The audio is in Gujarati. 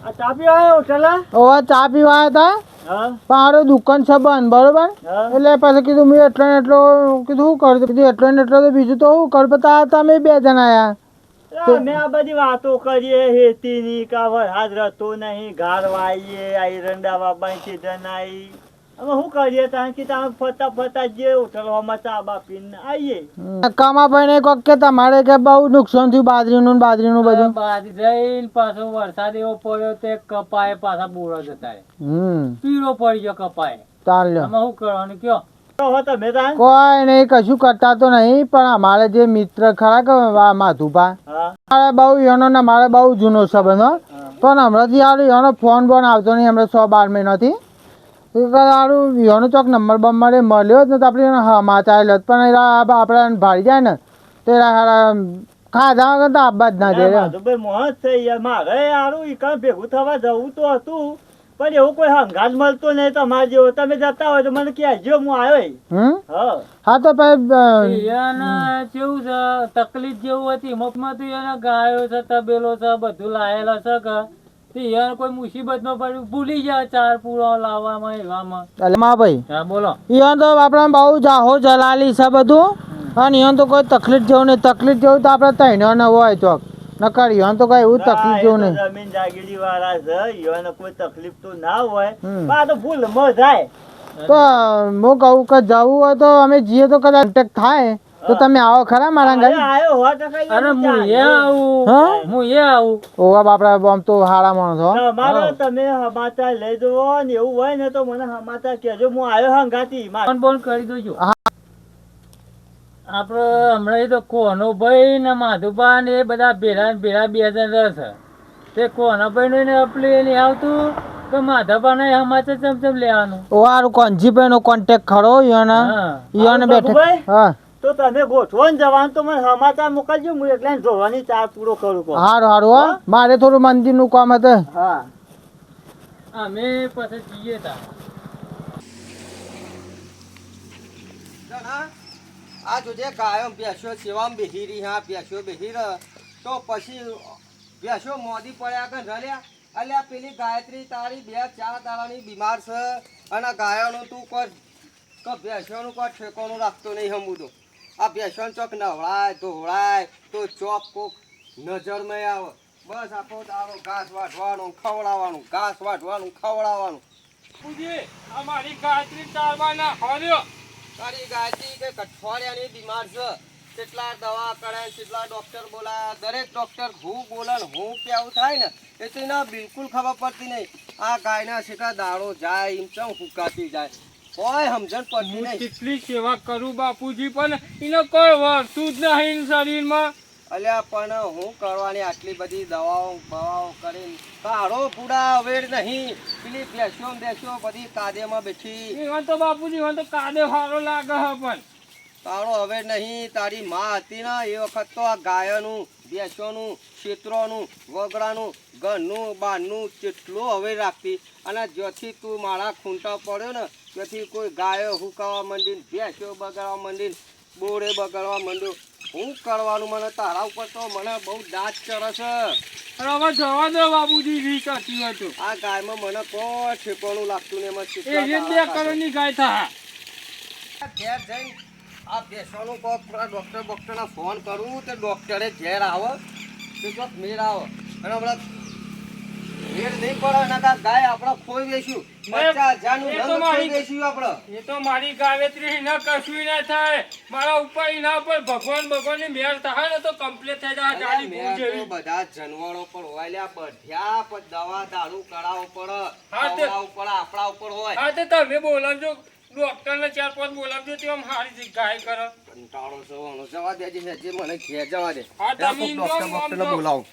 ચા પીવા આવ્યો ચલા હવે ચા પીવા આવ્યા હતા મારો દુકાન છે બંધ બરોબર? એટલે પછી કીધું મેં એટલો ને એટલો કીધું શું કરું? કીધું એટલો ને એટલો તો બીજું તો શું કરું? તમે બે જણા આયા. આ આ બધી વાતો કરીએ હેતીની કા વરસાદ રહેતો નહીં ઘાર વાઈએ આઈ રંડા બાબાની સીઝન આઈ અમે શું કરીએ ત્યાં કે ત્યાં ફરતા ફરતા જે ઉઠલવામાં ચા બા પીને આવીએ કામાભાઈ ને કોક કે તમારે કે બહુ નુકસાન થયું બાજરીનું ને બાજરીનું બધું? બાદ જઈને પાછો વરસાદ એવો પડ્યો તે કપાય પાછા બોરો જતા. પીળો પડી ગયો કપાય ચાલ્યો આમાં શું કરવાનું કયો? કોઈ નહીં કશું કરતા તો નહીં પણ અમારે જે મિત્ર ખરા કે માધુભા? મારે બહુ એનો ને મારે બહુ જૂનો સંબંધ પણ હમણાંથી હારું એનો ફોન બોન આવતો નહીં હમણાં સો બાર મહિનાથી. સારું વિહોનો ચોક નંબર બમ્બર મળ્યો જ ને તો આપણે એને સમાચાર લો પણ આપણે ભાડી જાય ને તો ખાધા વગર તો આબા જ ના જાય રે. થઈ યાર મારે યારું ઈકાન ભેગું થવા જવું તો હતું પણ એવું કોઈ હંગાજ મળતો નહીં તમારે જેવો. તમે જતા હોય તો મને કહેજો હું આવ્યો હમ? હા. હા તો ભાઈ એને કેવું છે તકલીફ જેવું હતી મફમાં તો એને ગાયો છે તબેલો છે બધું લાયેલા છે કે તે કોઈ મુસીબત પડ્યું. ભૂલી જાય ચાર પૂરો લાવવામાં એવામાં. એટલે ભાઈ. હા બોલો. ઈવન તો આપણે બહુ જાહો જલાલી છે બધું. અને ઈવન તો કોઈ તકલીફ જેવું નહીં. તકલીફ જેવું તો આપણે તૈનો ન હોય ચોક નકર ઈવન તો કઈ એવું તકલીફ જેવું નહીં. જમીન જાગીરી વાળા છે. એને કોઈ તકલીફ તો ના હોય. આ તો ભૂલમાં જાય. તો હું કહું કે જવું હોય તો અમે જઈએ તો કદાચ થાય. તો તમે આવો ખરા મારા ટકા અરે હું એ આવું. હા? હું? એ આવું. ઓવા બાપરા આમ તો હારા માણસ હો. તમારે તમે હમાતા લઈ દો ને એવું હોય ને તો મને હમાતા કહેજો. હું આવ્યો હંગાતી મારે. ફોન બોલ કરી દઉં આપણે આપડે હમણાં એ તો કોનો ભાઈ ને માધુભા ને એ બધા ભેરા ને ભેરા બે જણ રહેશે તે કોનો ભાઈ ને અપલી નહીં આવતું તો માધવભા ને સમાચાર ચમચમ ચમ લેવાનું? હારું કોંજીભાઈ નો કોન્ટેક્ટ ખરો યોને ઈયોને હા, બેઠે. હા. તો તમે ગોઠવો ને જવાનું તો મને સમાચાર મોકલજો હું એટલે જોવાની ચા પૂરો કરું કહું. હારું હારું? મારે થોડું મંદિરનું કામ હતું. હા. અમે પછી જઈએ તા. આ જોજે ગાયો બેસ્યો સેવામાં બેહી રહી હા બેસ્યો બેહી રહ. તો પછી બેસ્યો મોદી પડ્યા કે રલ્યા અલ્યા પેલી ગાયત્રી તારી બે ચાર દાડાની બીમાર છે. અને ગાયોનું તું કોઈ ભેંસોનું કોઈ ઠેકોનું રાખતો નહીં હમું તો. આ ભેંસોને ચોક નવળાય ધોવડાય તો ચોક કોક નજરમાં આવે. બસ આખો તારો ઘાસ વાઢવાનું ખવડાવવાનું ઘાસ વાઢવાનું ખવડાવવાનું. અમારી ગાયત્રી ચાલવાના હર્યો તારી ગાયત્રી કે કઠવાડિયાની બીમાર છે. કેટલા દવા કરે કેટલા ડોક્ટર બોલાયા દરેક ડોક્ટર હું બોલે ને હું કેવું થાય ને એ તો એના બિલકુલ ખબર પડતી નહીં. આ ગાયના સીધા દાડો જાય એમ ચમ હુકાતી જાય. કોઈ સમજણ પડતી નહીં. કેટલી સેવા કરું બાપુજી પણ એને કોઈ વળતું જ નહીં શરીરમાં. અલ્યા પણ હું કરવાની આટલી બધી દવાઓ બવાઓ કરીને કાળો પૂરા અવેર નહીં. પેલી ભેંસો બેસ્યો બધી કાદેમાં બેઠી. એમાં તો બાપુજી મને તો કાદે સારો લાગે પણ. તારો હવે નહીં તારી માં હતી ને એ વખત તો આ ગાયોનું ભેંસોનું ક્ષેત્રોનું વગડાનું ઘરનું બારનું કેટલું હવે રાખતી. અને જ્યાંથી તું મારા ખૂંટા પડ્યો ને ત્યાંથી કોઈ ગાયો હુકાવા માંડીને ભેંસો બગાડવા માંડીને બોરે બગાડવા માંડ્યો. હું કરવાનું મને તારા ઉપર તો મને બહુ દાંત ચડે છે. અરે હવે જવા દે બાબુજી વી કાચી હતો આ ગાયમાં મને કોઈ ઠેકોણું લાગતું ને એમાં એ બે કરોડની ગાય થા. ઘેર જઈને આ બેસવાનું કોક પેલા ડોક્ટર બોક્ટરને ફોન કરું તો ડૉક્ટરે ઘેર આવો. તો કોક મેળ આવો. અને હમણાં મેળ નહીં પડે એના કારણે ગાય આપણે ખોઈ દઈશું પચાસ હજારનું એ તો રંગ મારી- ખોઈ દઈશું આપણે. એ તો મારી ગાયત્રી ન કશું ના થાય. મારા ઉપર એના પર ભગવાન ભગવાનની મેળ થાય ને તો કમ્પ્લીટ થઈ જાય જેવી. બધા જનવરો પર હોય લ્યા બધા પર દવા દારૂ કરાવવો પડે આપણા ઉપર હોય. હા તો તમે બોલાવજો. ડોક્ટર ને ચાર પાંચ બોલાવજો તે આમ હારી જઈ ગાય કરો કંટાળો છો. જવા દેજે જે મને ઘેર જવા દે હા, તમે ડોક્ટર બોલાવો